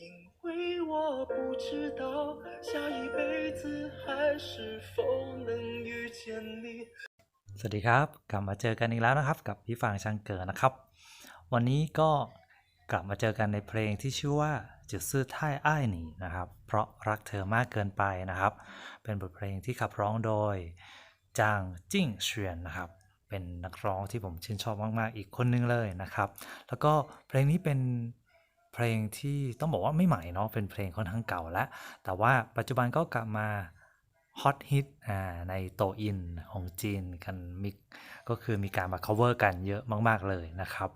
因为我不知道下一辈子还是否能遇见你。 สวัสดีครับ กลับมาเจอกันอีกแล้วนะครับ กับพี่ฟางชังเกิดนะครับ วันนี้ก็กลับมาเจอกันในเพลงที่ชื่อว่าจุดซื่อท่ายอ้ายหนีนะครับ เพราะรักเธอมากเกินไปนะครับ เป็นบทเพลงที่ขับร้องโดยจางจิ้งเฉียนนะครับ เป็นนักร้องที่ผมชื่นชอบมาก ๆ อีกคนนึงเลยนะครับ แล้วก็เพลงนี้เป็น เพลงที่ต้องบอกว่าไม่ใหม่เนาะเป็นเพลงค่อนข้างเก่าแล้ว แต่ว่าปัจจุบันก็กลับมาฮอตฮิตอ่าในโตอินของจีนกันมีก็คือมีการมา cover กันเยอะมาก ๆ เลยนะครับ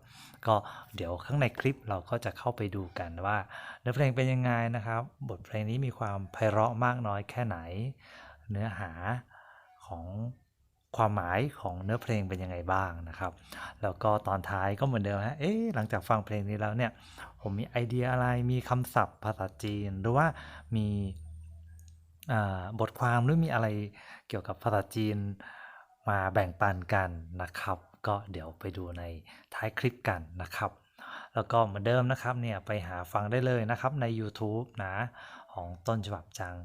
ก็เดี๋ยวข้างในคลิปเราก็จะเข้าไปดูกันว่าเนื้อเพลงเป็นยังไงนะครับ บทเพลงนี้มีความไพเราะมากน้อยแค่ไหน เนื้อหาของ ความหมายของเนื้อเพลงเป็นยังไงบ้างนะครับ แล้วก็ตอนท้ายก็เหมือนเดิมฮะ เอ๊ะหลังจากฟังเพลงนี้แล้วเนี่ย ผมมีไอเดียอะไร มีคำศัพท์ภาษาจีน หรือว่ามีบทความหรือมีอะไรเกี่ยวกับภาษาจีนมาแบ่งปันกันนะครับ ก็เดี๋ยวไปดูในท้ายคลิปกันนะครับ แล้วก็เหมือนเดิมนะครับเนี่ยไปหาฟังได้เลยนะครับใน YouTube นะ ของต้นฉบับจาง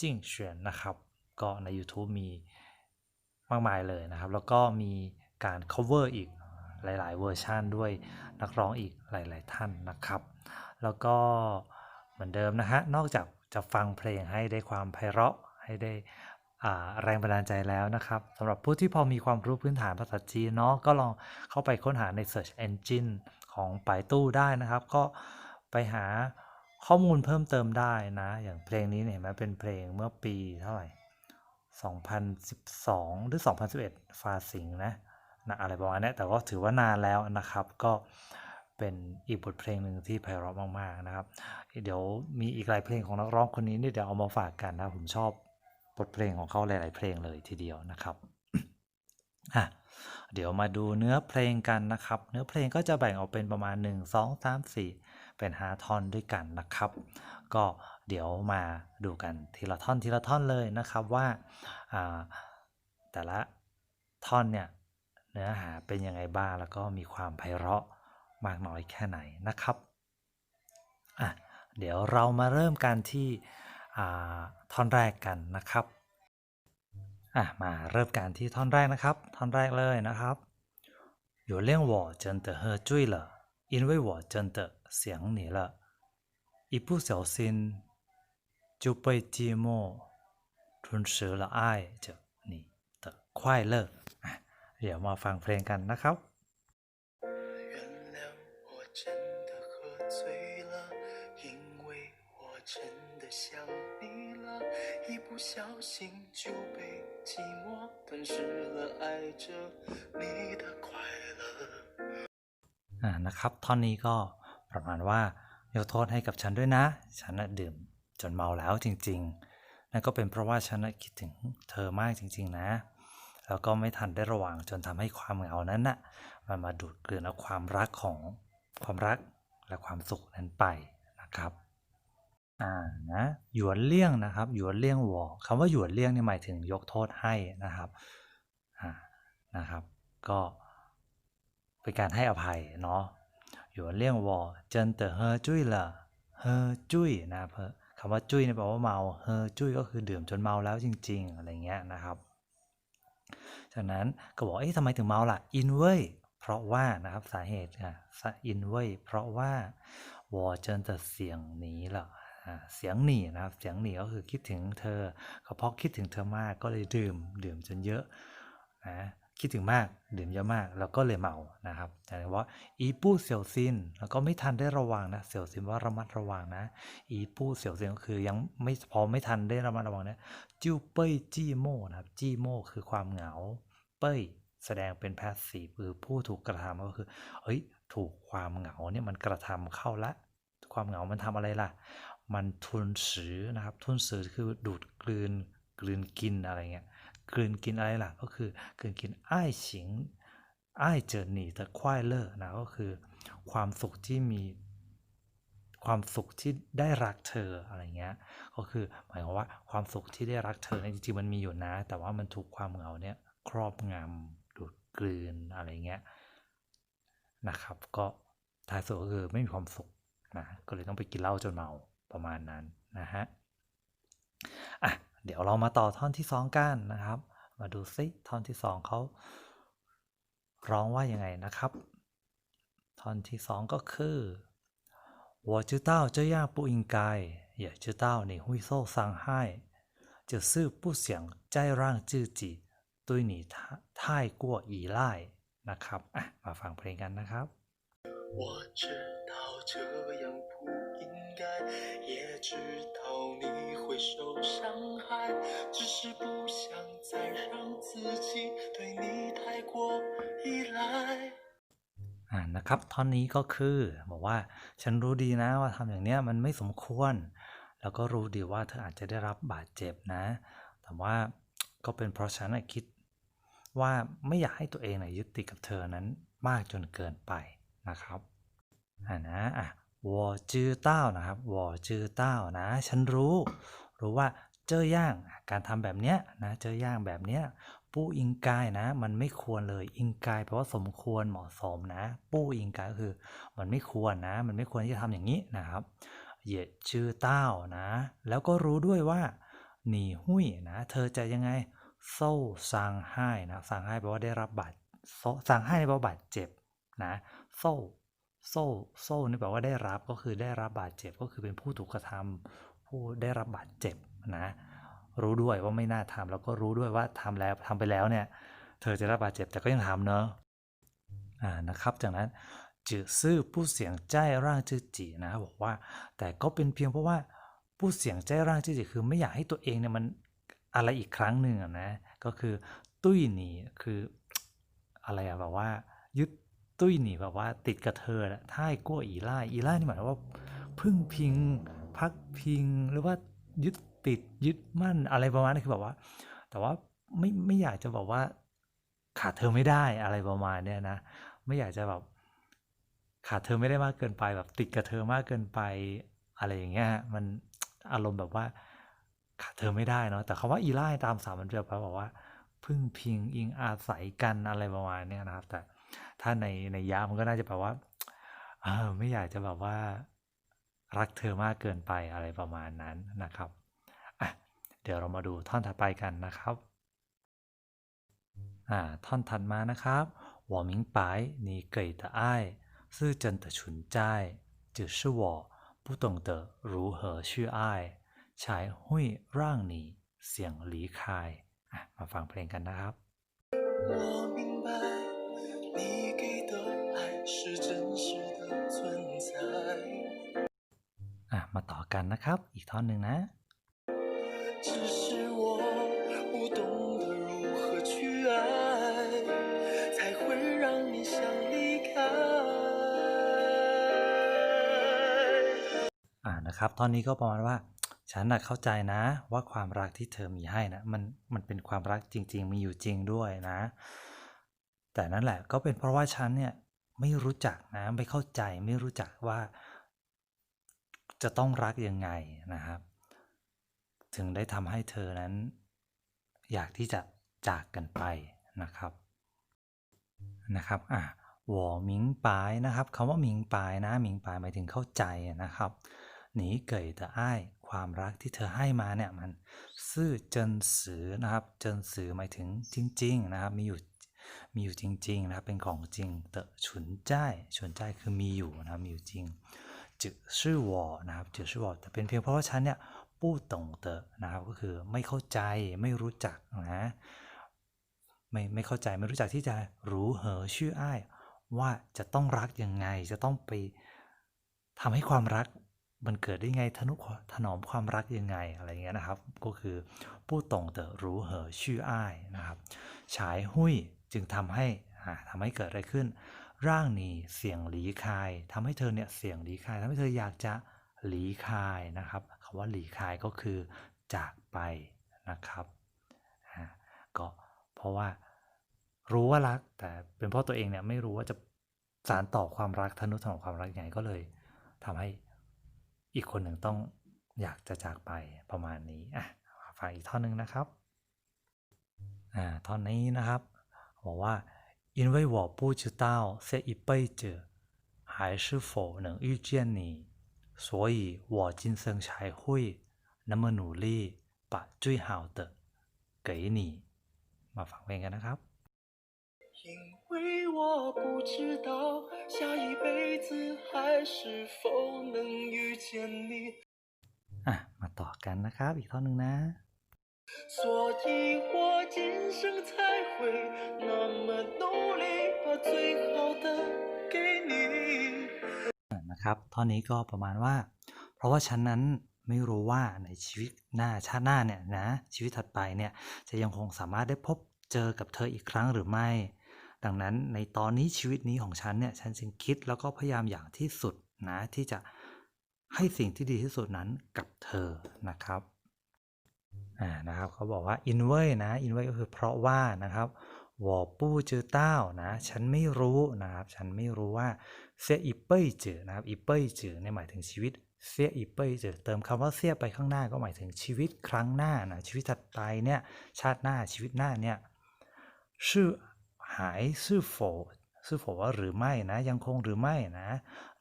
จิ้งเฉียนนะครับ ก็ใน YouTube มี มากมายเลยนะครับ แล้วก็มีการ cover อีกหลาย ๆ เวอร์ชันด้วยนักร้องอีกหลาย ๆ ท่านนะครับ แล้วก็เหมือนเดิมนะฮะนอกจากจะฟังเพลงให้ได้ความไพเราะให้ได้แรงบันดาลใจแล้วนะครับสำหรับผู้ที่พอมีความรู้พื้นฐานภาษาจีนเนาะก็ลองเข้าไปค้นหาใน Search Engine ของปายตู้ได้นะครับ ก็ไปหาข้อมูลเพิ่มเติมได้นะ อย่างเพลงนี้เห็นไหมเป็นเพลงเมื่อปีเท่าไหร่ 2012 หรือ 2011 ฟาสิงห์นะนะอะไรประมาณนี้แต่ก็ถือว่านานแล้วนะครับ ก็เป็นอีกบทเพลงหนึ่งที่ไพเราะมากๆนะครับ เดี๋ยวมีอีกหลายเพลงของนักร้องคนนี้เนี่ยเดี๋ยวเอามาฝากกันนะผมชอบบทเพลงของเขาหลาย ๆ เพลงเลยทีเดียวนะครับอะเดี๋ยวมาดูเนื้อเพลงกันนะครับ เนื้อเพลงก็จะแบ่งออกเป็นประมาณ 1 2 3 4 เป็น5ท่อนด้วยกันนะครับ ก็ เดี๋ยวมาดูกันทีละท่อนทีละท่อนเลยนะครับว่าอ่าแต่ละท่อนเนี่ยเนื้อหาเป็นยังไงบ้างแล้วก็มีความไพเราะมากน้อยแค่ไหนนะครับอ่ะเดี๋ยวเรามาเริ่มกันที่อ่าท่อนแรกกันนะครับอ่ะมาเริ่มกันที่ท่อนแรกนะครับ ท่อนแรกเลยนะครับ有令我真的喝醉了因为我真的想你了一不小心 就被寂寞吞噬了爱着你的快乐อ่ะเดี๋ยวมาฟังเพลงกันนะครับ 原谅我真的喝醉了，因为我真的想你了，一不小心就被寂寞吞噬了爱着你的快乐。 อ่านะครับท่อนนี้ก็ประมาณว่ายกโทษให้กับฉันด้วยนะ ฉันน่ะดื่ม จนเมาแล้วจริง ๆ นั่นก็เป็นเพราะว่าฉันคิดถึงเธอมากจริง ๆ นะ แล้วก็ไม่ทันได้ระวังจนทำให้ความเหงานั้นน่ะมันมาดูดกลืนเอาความรักของความรักและความสุขนั้นไปนะครับอ่านะหยวนเลี่ยงนะครับหยวนเลี่ยงวอคำว่าหยวนเลี่ยงนี่หมายถึงยกโทษให้นะครับอ่านะครับ ก็เป็นการให้อภัยเนาะหยวนเลี่ยงวอเจินเตอเฮอจุ้ยละเฮอจุ้ยนะครับ คำว่าจุ้ยเนี่ยแปลว่าเมาเฮอจุ้ยก็คือดื่มจนเมาแล้วจริง ๆ อะไรเงี้ยนะครับจากนั้นก็บอกเอ๊ะทำไมถึงเมาล่ะอินเว่ยเพราะว่านะครับสาเหตุอะอินเว่ยเพราะว่าวอเจนเตอเสียงหนีละอ่าเสียงหนีนะครับเสียงหนีก็คือคิดถึงเธอก็เพราะคิดถึงเธอมากก็เลยดื่มดื่มจนเยอะนะ คิดถึงมากดื่มเยอะมากแล้วก็เลยเมานะครับแต่ว่าอีปู้เสี่ยวซินแล้วก็ไม่ทันได้ระวังนะเสี่ยวซินว่าระมัดระวังนะอีปู้เสี่ยวซินก็คือยังไม่พอไม่ทันได้ระมัดระวังนะจิ้วเป้ยจี้โม่นะครับจี้โม่คือความเหงา เป้ยแสดงเป็นแพสซีฟคือผู้ถูกกระทำก็คือเฮ้ยถูกความเหงาเนี่ยมันกระทำเข้าละ ความเหงามันทำอะไรล่ะ มันทุนสือนะครับ ทุนสือคือดูดกลืนกลืนกินอะไรเงี้ย กลืนกินอะไรล่ะก็คือกลืนกินอ้ายฉิงอ้ายเจอหนีแต่ควายเลอร์นะก็คือ ความสุขที่มีความสุขที่ได้รักเธออะไรเงี้ย ก็คือหมายความว่าความสุขที่ได้รักเธอเนี่ยจริงๆมันมีอยู่นะ แต่ว่ามันถูกความเหงาเนี่ยครอบงำดูดกลืนอะไรเงี้ยนะครับ ก็ท้ายสุดก็คือไม่มีความสุขนะก็เลยต้องไปกินเหล้าจนเมาประมาณนั้นนะฮะอะ เดี๋ยวเรามาต่อท่อนที่สองกันนะครับ มาดูซิท่อนที่สองเขาร้องว่ายังไงนะครับ ท่อนที่สองก็คือ我知道这样不应该，也知道你会受伤害，只是不想再让自己对你太太过依赖นะครับอ่ะมาฟังเพลงกันนะครับ 我知道这样不应该，也知道你会 受伤害，只是不想再让自己对你太过依赖。 อ่านะครับท่อนนี้ก็คือบอกว่าฉันรู้ดีนะว่าทำอย่างเนี้ยมันไม่สมควร แล้วก็รู้ดีว่าเธออาจจะได้รับบาดเจ็บนะ แต่ว่าก็เป็นเพราะฉันน่ะคิดว่าไม่อยากให้ตัวเองน่ะยึดติดกับเธอนั้นมากจนเกินไปนะครับอ่านะอ่ะวอจื้อเต้านะครับวอจื้อเต้านะ ฉันรู้ รู้ว่าเจอย่างการทำแบบเนี้ยนะเจอย่างแบบเนี้ยปู้อิงกายนะ มันไม่ควรเลยอิงกายแปลว่าสมควรเหมาะสมนะปู้อิงกายก็คือมันไม่ควรนะ มันไม่ควรที่จะทำอย่างนี้นะครับเหยียดชื่อเต้านะ แล้วก็รู้ด้วยว่าหนีหุ้ยนะ เธอจะยังไงโซ่ซางไห้นะซางไห้แปลว่าได้รับบาดโซ่ซางไห้แปลว่าบาดเจ็บนะโซ่โซ่โซ่นี่แปลว่าได้รับก็คือได้รับบาดเจ็บก็คือเป็นผู้ถูกกระทำ ผู้ได้รับบาดเจ็บนะรู้ด้วยว่าไม่น่าทำแล้วก็รู้ด้วยว่าทำแล้วทำไปแล้วเนี่ยเธอจะรับบาดเจ็บแต่ก็ยังทำเนอะอ่านะครับ จากนั้นจือซื่อผู้เสียงใจร่างจือจีนะบอกว่า แต่ก็เป็นเพียงเพราะว่าผู้เสียงใจร่างจือจีคือไม่อยากให้ตัวเองเนี่ยมันอะไรอีกครั้งหนึ่งนะก็คือตุ้ยหนีคืออะไรอะแบบว่า ยึดตุ้ยหนีแบบว่าติดกับเธอแหละท่ายกั้วอีล่าอีล่านี่หมายถึงว่าพึ่งพิง พักพิงหรือว่ายึดติดยึดมั่นอะไรประมาณนี้คือแบบว่า แต่ว่าไม่ไม่อยากจะบอกว่าขาดเธอไม่ได้อะไรประมาณเนี้ยนะ ไม่อยากจะแบบขาดเธอไม่ได้มากเกินไปแบบติดกับเธอมากเกินไปอะไรอย่างเงี้ยมันอารมณ์แบบว่าขาดเธอไม่ได้เนาะแต่คำว่าอีไล่ตามสามัญจะแปลว่าพึ่งพิงอิงอาศัยกันอะไรประมาณเนี้ยนะครับ แต่ถ้าในในยะมันก็น่าจะแปลว่าเออไม่อยากจะแบบว่า รักเธอมากเกินไปอะไรประมาณนั้นนะครับอ่ะเดี๋ยวเรามาดูท่อนถัดไปกันนะครับอ่าท่อนถัดมานะครับ我明白你给的爱是真的存在只是我不懂得如何去爱才会让你想离开อ่ะมาฟังเพลงกันนะครับ 我明白， มาต่อกันนะครับ อีกท่อนหนึ่งนะอ่านะครับท่อนนี้ก็ประมาณว่าฉันนะเข้าใจนะว่าความรักที่เธอมีให้นะมันมันเป็นความรักจริง ๆ มีอยู่จริงด้วยนะ แต่นั่นแหละก็เป็นเพราะว่าฉันเนี่ยไม่รู้จักนะไม่เข้าใจไม่รู้จักว่า จะต้องรักยังไงนะครับ ถึงได้ทำให้เธอนั้น อยากที่จะจากกันไปนะครับนะครับอะหวอมิงปายนะครับคำว่ามิงปายนะมิงปายหมายถึงเข้าใจนะครับหนีเกยแต่อ้ายความรักที่เธอให้มาเนี่ยมันซื่อเจนสือนะครับเจนสือหมายถึงจริง ๆ นะครับ มีอยู่มีอยู่จริง ๆ นะครับเป็นของจริงเตอฉุนใจฉุนใจคือมีอยู่นะครับมีอยู่จริง จื่อชื่อวอนะครับจื่อชื่อวอแต่เป็นเพียงเพราะว่าฉันเนี่ยปู้ตงเตอนะครับก็คือไม่เข้าใจไม่รู้จักนะไม่ไม่เข้าใจไม่รู้จักที่จะรู้เหอชื่ออ้าย ว่าจะต้องรักยังไง จะต้องไปทำให้ความรักมันเกิดได้ไงทนุถนอมความรักยังไงอะไรเงี้ยนะครับ ก็คือผู้ตรงเตอรู้เหอชื่ออ้ายนะครับฉายหุ้ยจึงทำให้อ่าทำให้เกิดอะไรขึ้น ร่างนี้เสียงหลีคายทำให้เธอเนี่ยเสียงหลีคายทำให้เธออยากจะหลีคายนะครับคำว่าหลีคายก็คือจากไปนะครับก็เพราะว่ารู้ว่ารัก แต่เป็นเพราะตัวเองเนี่ยไม่รู้ว่าจะสารต่อความรักทนุถนอมความรักยังไงก็เลยทำให้อีกคนหนึ่งต้องอยากจะจากไปประมาณนี้อะฟังอีกท่อนหนึ่งนะครับอ่าท่อนนี้นะครับบอกว่า 因为我不知道这一辈子还是否能遇见你 所以我今生才会那么努力把最好的给你มาฟังเพลงกันนะครับ 因为我不知道下一辈子还是否能遇见你， อ่ะ มาต่อกันนะครับ อีกท่อนหนึ่งนะ 所以我今生才会那么努力把最好的给你。 นะครับท่อนนี้ก็ประมาณว่า เพราะว่าฉันนั้นไม่รู้ว่าในชีวิตหน้าชาติหน้าเนี่ยนะ ชีวิตถัดไปเนี่ยจะยังคงสามารถได้พบเจอกับเธออีกครั้งหรือไม่ ดังนั้นในตอนนี้ชีวิตนี้ของฉันเนี่ยฉันจึงคิดแล้วก็พยายามอย่างที่สุดนะที่จะให้สิ่งที่ดีที่สุดนั้นกับเธอนะครับอ่า นะครับเขาบอกว่า in way นะ in way ก็คือเพราะว่านะครับวอปู้จือเต้านะฉันไม่รู้นะครับ ฉันไม่รู้ว่าเสียอีเป้ยจือนะครับอีเป้ยจือเนี่ยหมายถึงชีวิตเสียอีเป้ยจือเติมคำว่าเสียไปข้างหน้าก็หมายถึงชีวิตครั้งหน้านะชีวิตถัดไปเนี่ยชาติหน้าชีวิตหน้าเนี่ยชื่อหายชื่อโฟ ชื่อโฟว่าหรือไม่นะ ยังคงหรือไม่นะ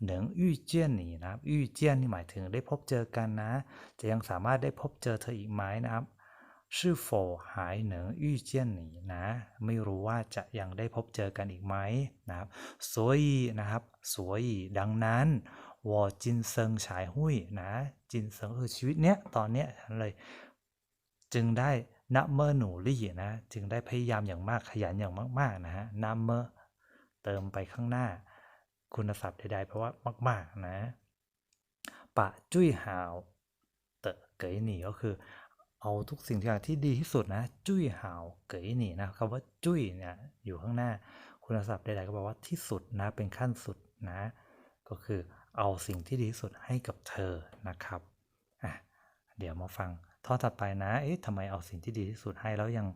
เหนิงยู่เจี้ยนหนีนะครับยู่เจี้ยนนี่หมายถึงได้พบเจอกันนะ จะยังสามารถได้พบเจอเธออีกไหมนะครับ是否还能遇见你นะ ไม่รู้ว่าจะยังได้พบเจอกันอีกไหมนะครับ所以นะครับ所以ดังนั้น我今生才会นะจินเซิงคือชีวิตเนี้ยตอนเนี้ยฉันเลย จึงได้นับเมื่อหนูลี่นะ จึงได้พยายามอย่างมากขยันอย่างมาก ๆ นะฮะนับเมื่อเ ติมไปข้างหน้า คุณศัพท์ใดๆเพราะว่ามาก ๆ นะ ปะจุ้ยหาวเตะเกยหนีก็คือ เอาทุกสิ่งทุกอย่างที่ดีที่สุดนะ จุ้ยหาวเกยหนีนะคำว่าจุ้ยเนี่ยอยู่ข้างหน้า คุณศัพท์ใดๆก็บอกว่าที่สุดนะ เป็นขั้นสุดนะ ก็คือเอาสิ่งที่ดีที่สุดให้กับเธอนะครับอะเดี๋ยวมาฟังท่อนถัดไปนะ เอ๊ะทำไมเอาสิ่งที่ดีที่สุดให้แล้วยัง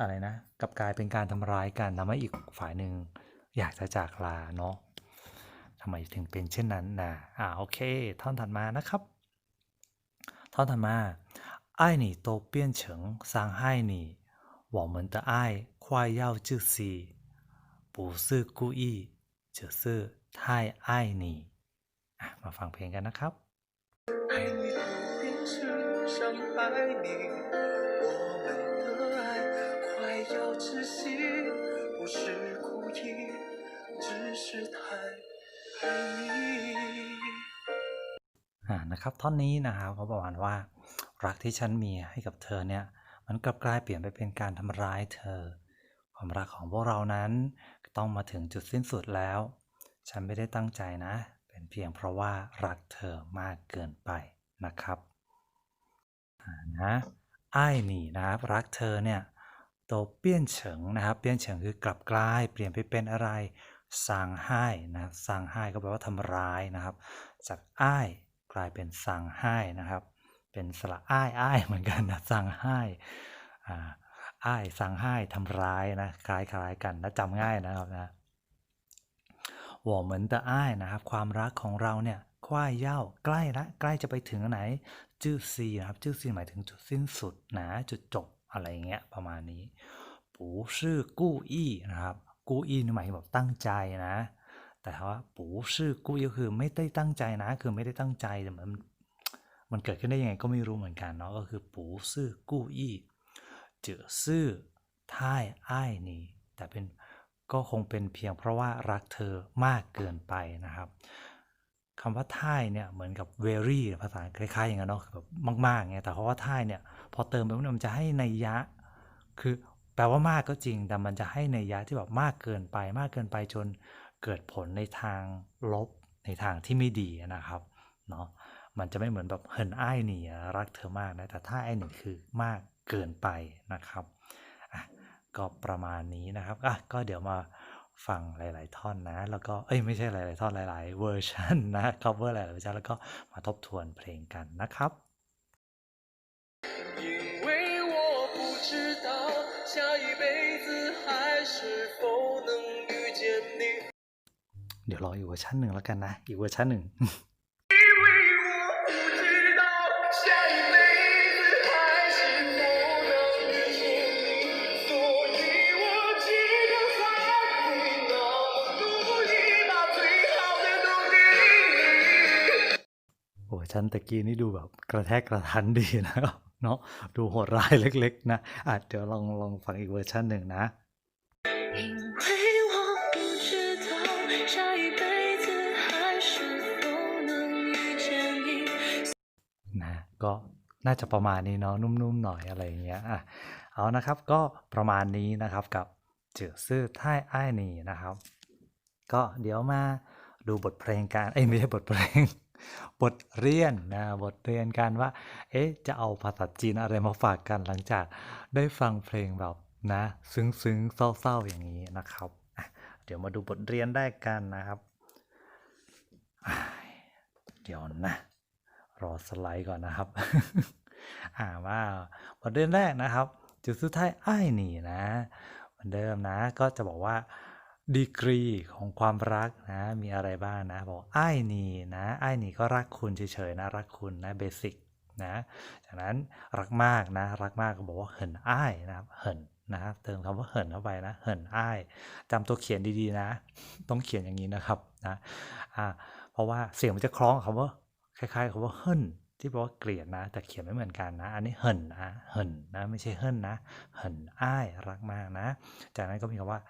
อะไรนะกลับกลายเป็นการทำร้ายกันทำให้อีกฝ่ายหนึ่งอยากจะจากลาเนาะทำไมถึงเป็นเช่นนั้นนะอ่าโอเค ท่อนถัดมานะครับ ท่อนถัดมา爱你都变成伤害你我们的爱快要窒息不是故意只是太爱你อ่ะมาฟังเพลงกันนะครับ 爱你都变成伤害你，我们的爱快要 窒息，不是故意，只是太爱你。 อ่านะครับท่อนนี้นะครับเขาประมาณว่า รักที่ฉันมีให้กับเธอเนี่ย มันกลับกลายเปลี่ยนไปเป็นการทำร้ายเธอ ความรักของพวกเรานั้นต้องมาถึงจุดสิ้นสุดแล้ว ฉันไม่ได้ตั้งใจนะ เป็นเพียงเพราะว่ารักเธอมากเกินไปนะครับอ่านะไอ้ายหนี่นะครับ รักเธอเนี่ยโ โตเปี้ยนเฉิงนะครับ เปี้ยนเฉิงคือกลับกลาย เปลี่ยนไปเป็นอะไรสั่งให้นะสั่งให้ก็แปลว่าทำร้ายนะครับ จากอ้ายกลายเป็นสั่งให้นะครับ เป็นสระอ้ายอ้ายเหมือนกันนะสั่งให้อ่าอ้ายสางให้ทำร้ายนะคล้ายคล้ายกันและจำง่ายนะครับนะหว่เหมือนแต่อ้ายนะครับ ความรักของเราเนี่ยควายเย่าใกล้ละใกล้จะไปถึงไหนจื้อซีนะครับจื้อซีหมายถึงจุดสิ้นสุดหนะจุดจบ อะไรเงี้ยประมาณนี้ปูชื่อกู้อี้นะครับ กู้อี้นี่หมายถึงแบบตั้งใจนะ แต่ว่าปูชื่อกู้อี้ก็คือไม่ได้ตั้งใจนะ คือไม่ได้ตั้งใจแต่มันมันเกิดขึ้นได้ยังไงก็ไม่รู้เหมือนกันเนาะก็คือปูชื่อกู้อี้เจือซื่อท่ายอ้ายนี่แต่เป็นก็คงเป็นเพียงเพราะว่ารักเธอมากเกินไปนะครับ คำว่าท่ายเนี่ยเหมือนกับ very ภาษาคล้ายๆอย่างนั้นเนาะคือแบบมากๆไงแต่เพราะว่าท่ายเนี่ยพอเติมไปมันจะให้ในยยะคือแปลว่ามากก็จริง แต่มันจะให้ในยยะที่แบบมากเกินไป มากเกินไปจนเกิดผลในทางลบในทางที่ไม่ดีนะครับเนาะมันจะไม่เหมือนแบบเหินอ้ายหนีรักเธอมากนะแต่ถ้าไอ้หนี่คือมากเกินไปนะครับอะก็ประมาณนี้นะครับอะก็เดี๋ยวมา ฟังหลาย ๆ ท่อนนะ แล้วก็เอ้ยไม่ใช่หลาย ๆ ท่อนหลาย ๆ เวอร์ชันนะ cover หลาย ๆ เวอร์ชันแล้วก็มาทบทวนเพลงกันนะครับเดี๋ยวรออีกเวอร์ชันหนึ่งแล้วกันนะ อีกเวอร์ชันหนึ่ง ชั้นตะกี้นี่ดูแบบกระแทกกระทันดีนะครับเนาะดูโหดร้ายเล็ก ๆ นะอาจเดี๋ยวลองลองฟังอีกเวอร์ชันหนึ่งนะนะก็น่าจะประมาณนี้เนาะนุ่มๆหน่อยอะไรอย่างเงี้ยอะเอานะครับก็ประมาณนี้นะครับกับเจือซื่อท่ายอ้นี่นะครับ ก็เดี๋ยวมาดูบทเพลงการเอ้ยไม่ใช่บทเพลง บทเรียนนะบทเรียนกันว่า เอ๊ะ จะเอาภาษาจีนอะไรมาฝากกันหลังจากได้ฟังเพลงแบบนะ ซึ้งๆ เศร้าๆ อย่างนี้นะครับ เดี๋ยวมาดูบทเรียนได้กันนะครับ เดี๋ยวนะ รอสไลด์ก่อนนะครับ อ่าว่าบทเรียนแรกนะครับ จุดสุดท้ายไอ้หนีนะเหมือนเดิมนะ ก็จะบอกว่า ดีกรีของความรักนะ มีอะไรบ้างนะ บอกไอ้ายหนีนะไอ้ายหนีก็รักคุณเฉยๆนะ รักคุณนะเบสิกนะจากนั้นรักมากนะ รักมากก็บอกว่าเหินอ้ายนะครับเหินนะครับเติมคำว่าเหินเข้าไปนะ เหินอ้ายจำตัวเขียนดีๆนะ ต้องเขียนอย่างนี้นะครับนะอ่าเพราะว่าเสียงมันจะคล้องคำว่าคล้ายๆคำว่าเฮิ่นที่แปลว่าเกลียดนะ แต่เขียนไม่เหมือนกันนะ อันนี้เหินนะเหินนะไม่ใช่เฮิ่นนะเหินอ้ายรักมากนะ จากนั้นก็มีคำว่า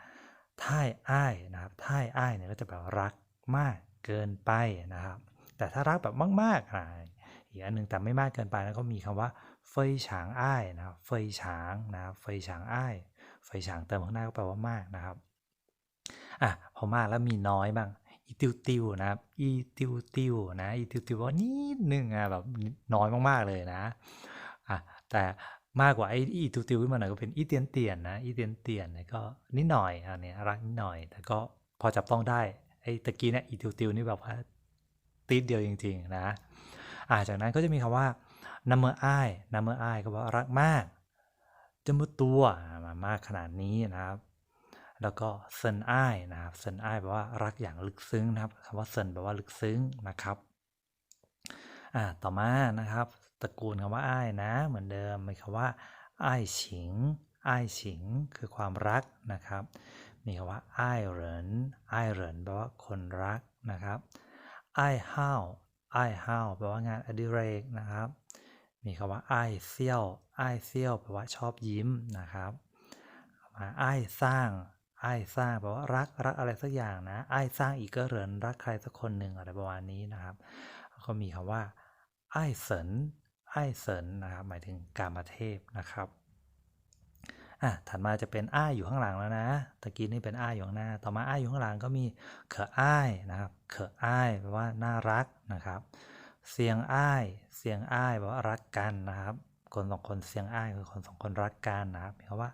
ท่ายอ้ายนะครับท่ายอ้ายเนี่ยก็จะแปลว่ารักมากเกินไปนะครับ แต่ถ้ารักแบบมากๆอะอีกอันหนึ่งแต่ไม่มากเกินไปแล้วก็มีคำว่าเฟยฉางอ้ายนะครับเฟยฉางนะครับเฟยฉางอ้ายเฟยฉางเติมข้างหน้าก็แปลว่ามากนะครับอะพอมากแล้วมีน้อยบ้างอีติวติวนะครับอีติวติวนะอีติวติวว่านิดนึงอะแบบน้อยมากๆเลยนะอะแต่ มากกว่าไอ้อีติวติวขึ้นมาหน่อยก็เป็นอีเตียนเตียนนะอีเตียนเตียนก็นิดหน่อยอันนี้รักนิดหน่อย แต่ก็พอจับต้องได้ไอ้ตะกี้เนี่ยอีติวติวนี่แบบว่าติดเดียวจริง ๆ นะอ่าจากนั้นก็จะมีคำว่านัมเมออ้นัมเมออ้ก็ว่ารักมากจมุตัวมามากขนาดนี้นะครับ แล้วก็เซินอ้นะครับเซินอ้แปลว่ารักอย่างลึกซึ้งนะครับคำว่าเซนแปลว่าลึกซึ้งนะครับอ่าต่อมานะครับ ตระกูลคำว่าอ้ายนะ เหมือนเดิมมีคำว่าอ้ายฉิงอ้ายฉิงคือความรักนะครับ มีคำว่าอ้ายเหรินอ้ายเหรินแปลว่าคนรักนะครับอ้ายห้าวอ้ายห้าวแปลว่างานอดิเรกนะครับ มีคำว่าอ้ายเซี่ยวอ้ายเซี่ยวแปลว่าชอบยิ้มนะครับมาอ้ายสร้างอ้ายสร้างแปลว่ารักรักอะไรสักอย่างนะอ้ายสร้างอีกก็เหรินรักใครสักคนหนึ่งอะไรประมาณนี้นะครับแล้วก็มีคำว่าอ้ายเสิน ไอเสินนะครับหมายถึงกามเทพนะครับอะถัดมาจะเป็นอ้ายอยู่ข้างหลังแล้วนะตะกี้นี่เป็นอ้ายอยู่ข้างหน้า ต่อมาอ้ายอยู่ข้างหลังก็มีเขออ้ายนะครับเขออ้ายแปลว่าน่ารักนะครับ เสียงอ้าย เสียงอ้ายแปลว่ารักกันนะครับคนสองคนเสียงอ้ายคือคนสองคนรักกันนะครับมีคำว่า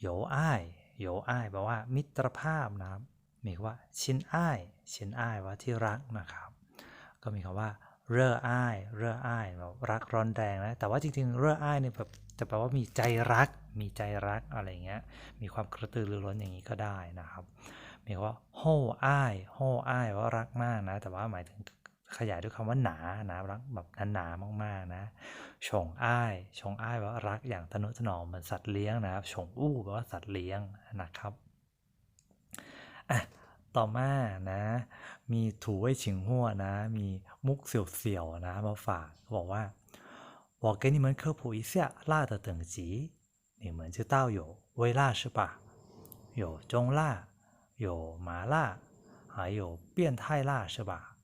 โยอ้ายโยอ้ายแปลว่ามิตรภาพนะครับมีคำว่าชินอ้ายชินอ้ายว่าที่รักนะครับ ก็มีคำว่า เร่ออ้าย เร่ออ้ายแบบรักร้อนแรงนะ แต่ว่าจริงๆ เร่ออ้ายเนี่ยแบบจะแปลว่ามีใจรัก มีใจรักอะไรเงี้ย มีความกระตือรือร้นอย่างนี้ก็ได้นะครับมีคำว่าโฮอ้ายโฮอ้ายว่ารักมากนะ แต่ว่าหมายถึงขยายด้วยคำว่าหนานะรักแบบหนามากๆนะชงอ้ายชงอ้ายว่ารักอย่างทนุถนอมเหมือนสัตว์เลี้ยงนะครับชงอู้แปลว่าสัตว์เลี้ยงนะครับอะ ต่อมานะ มีถูไว้ฉิงหัวนะ มีมุกเสี่ยวๆนะมาฝากบอกว่า我给你们科普一下辣的等级，你们知道有微辣是吧？有中辣，有麻辣，还有变态辣是吧？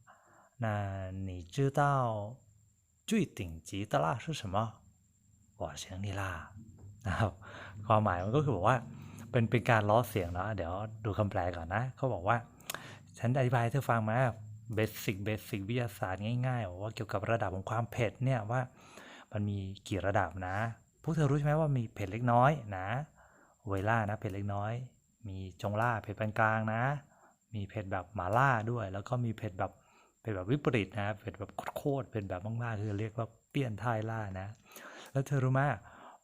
那你知道最顶级的辣是什么？我想你啦นะครับความหมายมันก็คือบอกว่า เป็นเป็นการล้อเสียงเนาะเดี๋ยวดูคำแปลก่อนนะ เขาบอกว่า ฉันอธิบายให้เธอฟังมาเบสิกเบสิกวิทยาศาสตร์ง่ายๆว่าเกี่ยวกับระดับของความเผ็ดเนี่ยว่า มันมีกี่ระดับนะ พวกเธอรู้ใช่ไหมว่ามีเผ็ดเล็กน้อยนะเวล่านะเผ็ดเล็กน้อย มีจงล่าเผ็ดปานกลางนะ มีเผ็ดแบบหมาล่าด้วย แล้วก็มีเผ็ดแบบเผ็ดแบบวิปริตนะเผ็ดแบบโคตรเป็นแบบมากๆคือเรียกว่าเปี้ยนไทล่านะ แล้วเธอรู้ไหม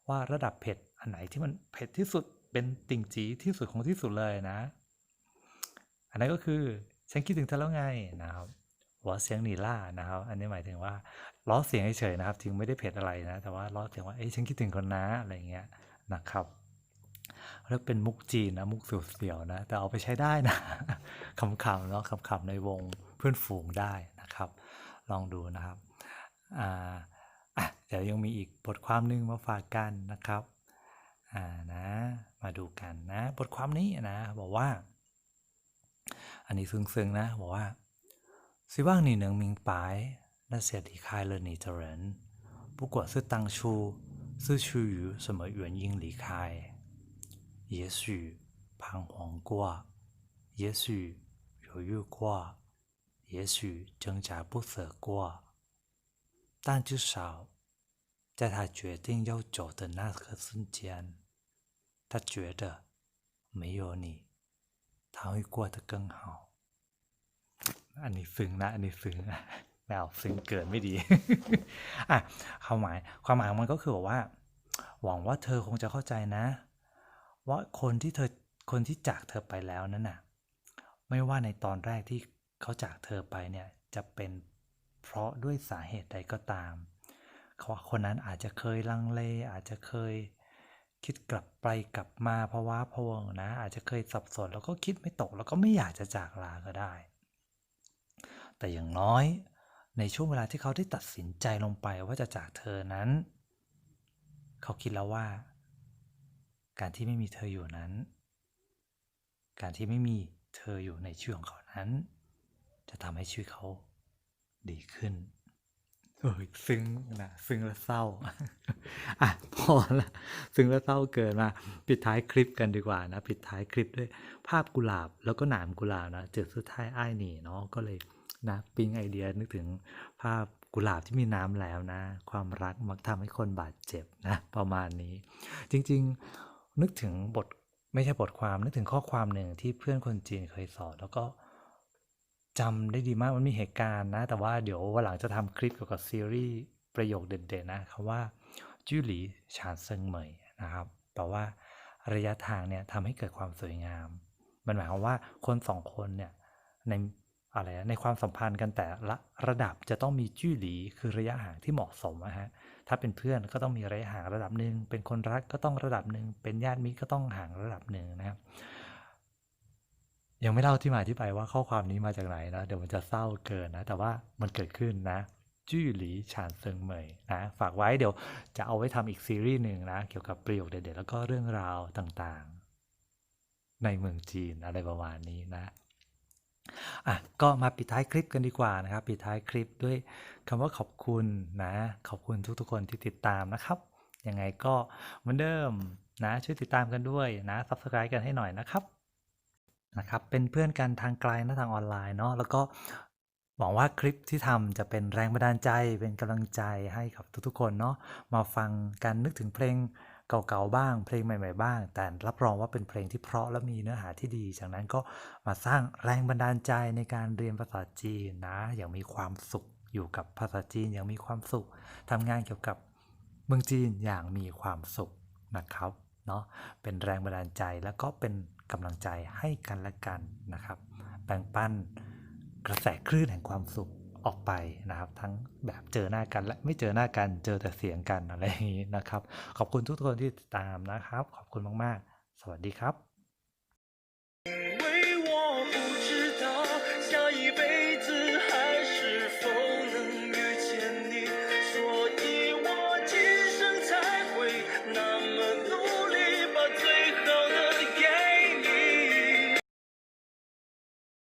ว่าระดับเผ็ดอันไหนที่มันเผ็ดที่สุด เป็นติ่งจีที่สุดของที่สุดเลยนะ อันนั้นก็คือฉันคิดถึงเธอแล้วไงนะครับหัวเสียงหนีล่านะครับ อันนี้หมายถึงว่าล้อเสียงเฉยๆนะครับ ถึงไม่ได้เผ็ดอะไรนะ แต่ว่าล้อเสียงว่าเอ้ยฉันคิดถึงคนนะอะไรเงี้ยนะครับแล้วเป็นมุกจีนนะมุกเสียวๆนะ แต่เอาไปใช้ได้นะขำๆเนาะขำๆในวงเพื่อนฝูงได้นะครับ ลองดูนะครับอ่าอะเดี๋ยวยังมีอีกบทความหนึ่งมาฝากกันนะครับ อ่านะมาดูกันนะ บทความนี้นะบอกว่า อันนี้ซึ้งๆนะบอกว่า希望你能明白那些离开了你的人，不管是当初是出于什么原因离开，也许彷徨过，也许犹豫过，也许挣扎不舍过，但至少在他决定要走的那个瞬间， 他觉得没有你，他会过得更好。อันนี้ซึ้งนะ อันนี้ซึ้งนะไม่เอาซึ้งเกินไม่ดี อ่ะความหมาย ความหมายของมันก็คือบอกว่า หวังว่าเธอคงจะเข้าใจนะ ว่าคนที่เธอ คนที่จากเธอไปแล้วนั้นน่ะ ไม่ว่าในตอนแรกที่เขาจากเธอไปเนี่ย จะเป็นเพราะด้วยสาเหตุใดก็ตาม เขาว่าคนนั้นอาจจะเคยลังเล อาจจะเคย คิดกลับไปกลับมาเพราะว่าพวงนะ อาจจะเคยสับสนแล้วก็คิดไม่ตก แล้วก็ไม่อยากจะจากลาก็ได้ แต่อย่างน้อยในช่วงเวลาที่เขาได้ตัดสินใจลงไปว่าจะจากเธอนั้น เขาคิดแล้วว่า การที่ไม่มีเธออยู่นั้น การที่ไม่มีเธออยู่ในชีวิตของเขานั้น จะทำให้ชีวิตเขาดีขึ้น โอ้ยซึ้งนะซึ้งและเศร้าอะพอละซึ้งและเศร้าเกินมาปิดท้ายคลิปกันดีกว่านะปิดท้ายคลิปด้วยภาพกุหลาบแล้วก็หนามกุหลาบนะเจอสุดท้ายอ้ายหนีเนาะก็เลยนะปิ๊งไอเดียนึกถึงภาพกุหลาบที่มีน้ำแล้วนะ ความรักมักทำให้คนบาดเจ็บนะประมาณนี้ จริงๆนึกถึงบทไม่ใช่บทความนึกถึงข้อความหนึ่งที่เพื่อนคนจีนเคยสอนแล้วก็ จำได้ดีมากมันมีเหตุการณ์นะ แต่ว่าเดี๋ยววันหลังจะทำคลิปเกี่ยวกับซีรีส์ประโยคเด่นๆนะคำว่าจูหลีชานเซิงเหมยนะครับแปลว่าระยะทางเนี่ยทำให้เกิดความสวยงาม มันหมายความว่าคนสองคนเนี่ยในอะไรนะในความสัมพันธ์กันแต่ละระดับจะต้องมีจูหลีคือระยะห่างที่เหมาะสมนะฮะถ้าเป็นเพื่อนก็ต้องมีระยะห่างระดับหนึ่งเป็นคนรักก็ต้องระดับหนึ่งเป็นญาติมิตรก็ต้องห่างระดับหนึ่งนะครับ ยังไม่เล่าที่มาที่ไปว่าข้อความนี้มาจากไหนนะเดี๋ยวมันจะเศร้าเกินนะ แต่ว่ามันเกิดขึ้นนะจื้อหลีฉานเซิงเหมยนะฝากไว้เดี๋ยวจะเอาไว้ทำอีกซีรีส์หนึ่งนะ เกี่ยวกับประโยคเด็ดๆแล้วก็เรื่องราวต่างๆ ในเมืองจีนอะไรประมาณนี้นะอะก็มาปิดท้ายคลิปกันดีกว่านะครับ ปิดท้ายคลิปด้วยคำว่าขอบคุณนะ ขอบคุณทุกๆคนที่ติดตามนะครับยังไงก็เหมือนเดิมนะช่วยติดตามกันด้วยนะ subscribe กันให้หน่อยนะครับ นะครับ เป็นเพื่อนกันทางไกลนะทางออนไลน์เนาะแล้วก็หวังว่าคลิปที่ทำจะเป็นแรงบันดาลใจเป็นกำลังใจให้กับทุกๆคนเนาะมาฟังกันนึกถึงเพลงเก่าๆบ้าง เพลงใหม่ ๆ บ้าง แต่รับรองว่าเป็นเพลงที่เพราะและมีเนื้อหาที่ดี จากนั้นก็มาสร้างแรงบันดาลใจในการเรียนภาษาจีนนะ อย่างมีความสุขอยู่กับภาษาจีนอย่างมีความสุข ทำงานเกี่ยวกับเมืองจีนอย่างมีความสุขนะครับเนาะเป็นแรงบันดาลใจแล้วก็เป็น กำลังใจให้กันและกันนะครับแบ่งปันกระแสคลื่นแห่งความสุขออกไปนะครับ ทั้งแบบเจอหน้ากันและไม่เจอหน้ากันเจอแต่เสียงกันอะไรอย่างนี้นะครับ ขอบคุณทุกคนที่ติดตามนะครับ ขอบคุณมาก ๆ สวัสดีครับ